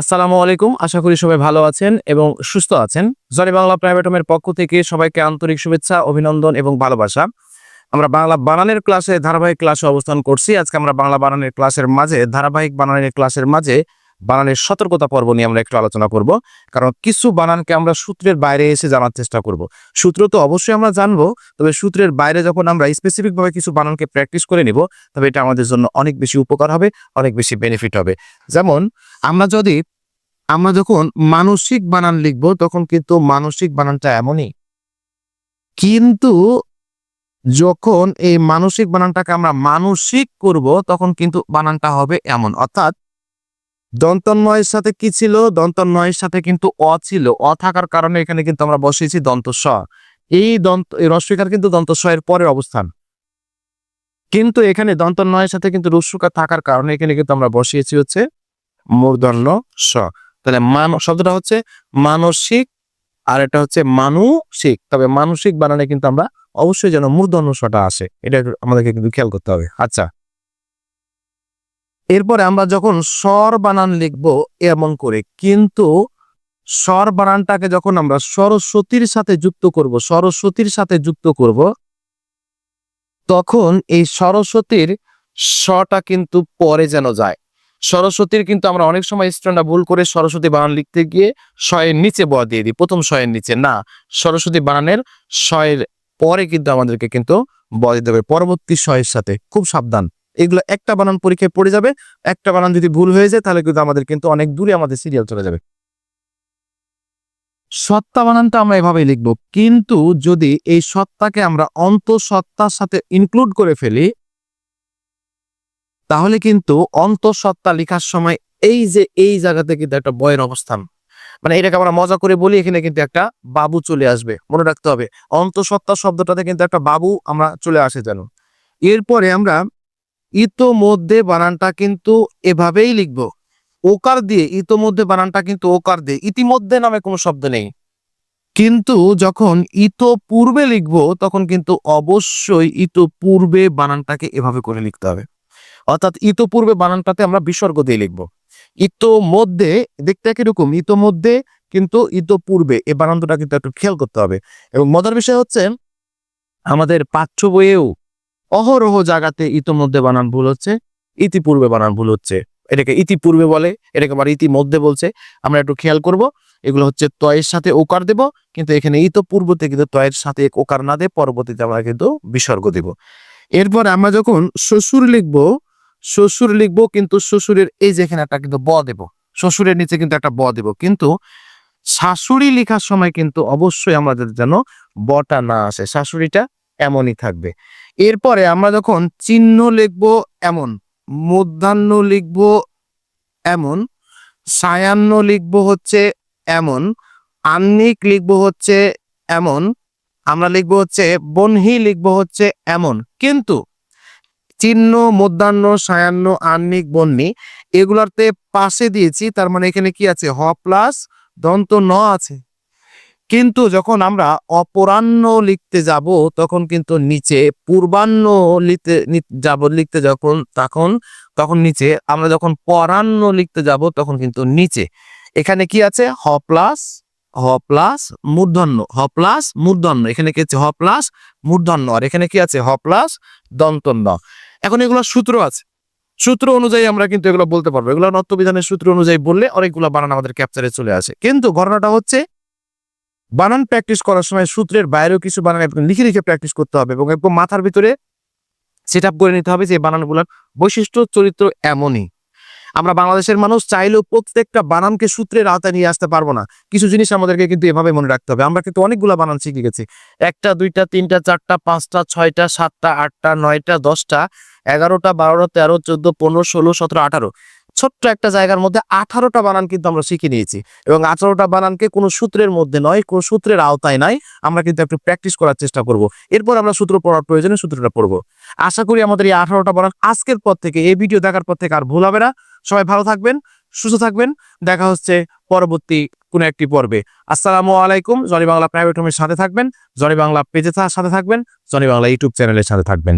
আসসালামু আলাইকুম। আশা করি সবাই ভালো আছেন এবং সুস্থ আছেন। জনি বাংলা প্রাইভেট হোমের পক্ষ থেকে সবাইকে আন্তরিক শুভেচ্ছা, অভিনন্দন এবং ভালোবাসা। আমরা বাংলা বানানের ক্লাসে ধারাবাহিক ক্লাসে অবস্থান করছি। আজকে আমরা বাংলা বানানের ক্লাসের মাঝে, ধারাবাহিক বানানের ক্লাসের মাঝে বানানের সতর্কতা পর্ব নিয়ে আমরা একটু আলোচনা করব। কারণ কিছু বানানকে আমরা সূত্রের বাইরে এসে জানার চেষ্টা করব। সূত্র তো অবশ্যই আমরা জানব, তবে সূত্রের বাইরে যখন আমরা স্পেসিফিক ভাবে কিছু বানানকে প্র্যাকটিস করে নিব, তবে এটা আমাদের জন্য অনেক বেশি উপকার হবে, অনেক বেশি বেনিফিট হবে। যেমন, আমরা যদি, আমরা যখন মানসিক বানান লিখব, তখন কিন্তু মানসিক বানানটা এমনই। কিন্তু যখন এই মানসিক বানানটাকে আমরা মানসিক করব, তখন কিন্তু বানানটা হবে এমন। অর্থাৎ দন্তন্বয়ের সাথে কি ছিল? দন্তন্বয়ের সাথে কিন্তু অ ছিল। অ থাকার কারণে এখানে কিন্তু আমরা বসিয়েছি দন্ত স এই দন্ত রস্বইকার কিন্তু দন্ত স এর পরের অবস্থান। কিন্তু এখানে দন্তন্বয়ের সাথে কিন্তু রস্যকার থাকার কারণে এখানে কিন্তু আমরা বসিয়েছি হচ্ছে মূর্ধন্য স তাহলে মান, শব্দটা হচ্ছে মানসিক, আর এটা হচ্ছে মানসিক। তবে মানসিক বানানে কিন্তু আমরা অবশ্যই যেন মূর্ধন্য সটা আসে। এটা আমাদেরকে কিন্তু খেয়াল করতে হবে। আচ্ছা। এরপরে আমরা যখন স্বর বানান লিখব এমন করে, কিন্তু স্বর বানানটাকে যখন আমরা সরস্বতীর সাথে যুক্ত করব সরস্বতীর সাথে যুক্ত করব, তখন এই সরস্বতীর স্বটা কিন্তু পরে যেন যায়। সরস্বতীর কিন্তু আমরা অনেক সময় স্টুডেন্টরা ভুল করে সরস্বতী বানান লিখতে গিয়ে শয়ের নিচে ব দিয়ে দিই, প্রথম শয়ের নিচে। না সরস্বতী বানানের শয়ের পরে কিন্তু আমাদেরকে কিন্তু ব দিতে হবে, পরবর্তী শয়ের সাথে। খুব সাবধান। এগুলো একটা বানান পরীক্ষায় পড়ে যাবে, একটা বানান যদি ভুল হয়ে যায়, তাহলে কিন্তু আমাদের কিন্তু অনেক দূরে আমাদের সিরিয়াল চলে যাবে। সত্তা বানানটা আমরা এভাবেই লিখব, কিন্তু যদি এই সত্তাকে আমরা অন্তঃসত্ত্বার সাথে ইনক্লুড করে ফেলি, তাহলে কিন্তু অন্তঃসত্ত্বা লেখার সময় এই যে এই জায়গাতে কিন্তু একটা বয়ের অবস্থান। মানে এটাকে আমরা মজা করে বলি, এখানে কিন্তু একটা বাবু চলে আসবে, মনে রাখতে হবে। অন্তঃসত্ত্বা শব্দটাতে কিন্তু একটা বাবু আমরা চলে আসে যেন। এরপরে আমরা ইতোমধ্যে বানানটা কিন্তু এভাবেই লিখব। ওকার দিয়ে, ইতোমধ্যে বানানটা কিন্তু ওকার দিয়ে। ইতিমধ্যে নামে কোনো শব্দ নেই। কিন্তু যখন ইতো পূর্বে লিখব, তখন কিন্তু অবশ্যই ইতো পূর্বে বানানটাকে এভাবে করে লিখতে হবে। অর্থাৎ ইতো পূর্বে বানানটাতে আমরা বিসর্গ দিয়ে লিখব। ইতোমধ্যে, দেখতে একই ইতোমধ্যে কিন্তু ইতোপূর্বে এ বানানটা কিন্তু একটু খেয়াল করতে হবে। এবং মজার বিষয় হচ্ছে, আমাদের পাঠ্য বইয়েও অহরহ জায়গাতে ইতোমধ্যে বানান ভুল হচ্ছে, ইতিপূর্বে বানান ভুল হচ্ছে। এটাকে ইতিপূর্বে বলে, এটাকে আবার ইতিমধ্যে বলছে। আমরা একটু খেয়াল করব, এগুলো হচ্ছে তয়ের সাথে ওকার দেব, কিন্তু এখানে ইতপূর্বতে কিন্তু তয়ের সাথে ওকার না দিয়ে পরবর্তীতে আমরা কিন্তু বিসর্গ দেব। এরপর আমরা যখন শ্বশুর লিখব শ্বশুর লিখব, কিন্তু শ্বশুরের এই যে এখানে একটা কিন্তু ব দেব, শ্বশুরের নিচে কিন্তু একটা ব দেব। কিন্তু শাশুড়ি লেখার সময় কিন্তু অবশ্যই আমাদের যেন বটা না আসে, শাশুড়িটা এমনই থাকবে। এরপরে আমরা যখন চিহ্ন লিখব এমন, মধ্যাহ্ন লিখব এমন সায়ান্ন লিখব হচ্ছে এমন আন্নিক লিখব হচ্ছে এমন, আমরা লিখব হচ্ছে বনহি লিখব হচ্ছে এমন। কিন্তু চিহ্ন, মধ্যাহ্ন সায়ান্ন আন্নিক বন্নি এগুলাতে পাশে দিয়েছি, তার মানে এখানে কি আছে? হ প্লাস দন্ত ন আছে। কিন্তু যখন আমরা অপরাহ্ন লিখতে যাব, তখন কিন্তু নিচে পূর্বাহ্ন লিখতে যাব, লিখতে যখন, তখন তখন নিচে আমরা যখন পরাহ্ন লিখতে যাব, তখন কিন্তু নিচে। এখানে কি আছে? হ প্লাস হ প্লাস মূর্ধন্য, হ প্লাস মূর্ধন্য। এখানে কি আছে? হ প্লাস মূর্ধন্য। আর এখানে কি আছে? হ প্লাস দন্তন্য। এখন এগুলো সূত্র আছে। সূত্র অনুযায়ী আমরা কিন্তু এগুলো বলতে পারব। এগুলো নত্যবিধানের সূত্র অনুযায়ী বললে অনেকগুলো বানান আমাদের ক্যাপচারে চলে আসে। কিন্তু ঘটনাটা হচ্ছে বানান প্র্যাকটিস করার সময় সূত্রের বাইরেও কিছু বানান লিখে লিখে প্র্যাকটিস করতে হবে এবং একদম মাথার ভিতরে সেট করে নিতে হবে যে বানানগুলোর বৈশিষ্ট্য, চরিত্র এমনই। আমরা বাংলাদেশের মানুষ চাইলেও প্রত্যেকটা বানানকে সূত্রের আওতায় নিয়ে আসতে পারব না। কিছু জিনিস আমাদেরকে কিন্তু এভাবে মনে রাখতে হবে। আমরা কিন্তু অনেকগুলো বানান শিখে গেছি। একটা, দুইটা, তিনটা, চারটা, পাঁচটা, ছয়টা, সাতটা, আটটা, নয়টা, দশটা, এগারোটা, বারোটা, তেরো, চোদ্দ, পনেরো, ষোলো, সতেরো, আঠারো। ছোট্ট একটা জায়গার মধ্যে আঠারোটা বানান কিন্তু আমরা শিখে নিয়েছি। এবং আঠারোটা বানানকে কোনো সূত্রের মধ্যে নয়, কোনো সূত্রের আওতায় নাই। আমরা কিন্তু একটু প্র্যাকটিস করার চেষ্টা করব। এরপর আমরা সূত্র পড়ার প্রয়োজনে সূত্রটা পড়ব। আশা করি আমাদের এই আঠারোটা বানান আজকের পর থেকে, এই ভিডিও দেখার পর থেকে আর ভুল হবে না। সবাই ভালো থাকবেন, সুস্থ থাকবেন। দেখা হচ্ছে পরবর্তী কোনো একটি পর্বে। আসসালামু আলাইকুম। জনি বাংলা প্রাইভেট হোমের সাথে থাকবেন। জনি বাংলা পেজে সাথে থাকবেন। জনি বাংলা ইউটিউব চ্যানেলের সাথে থাকবেন।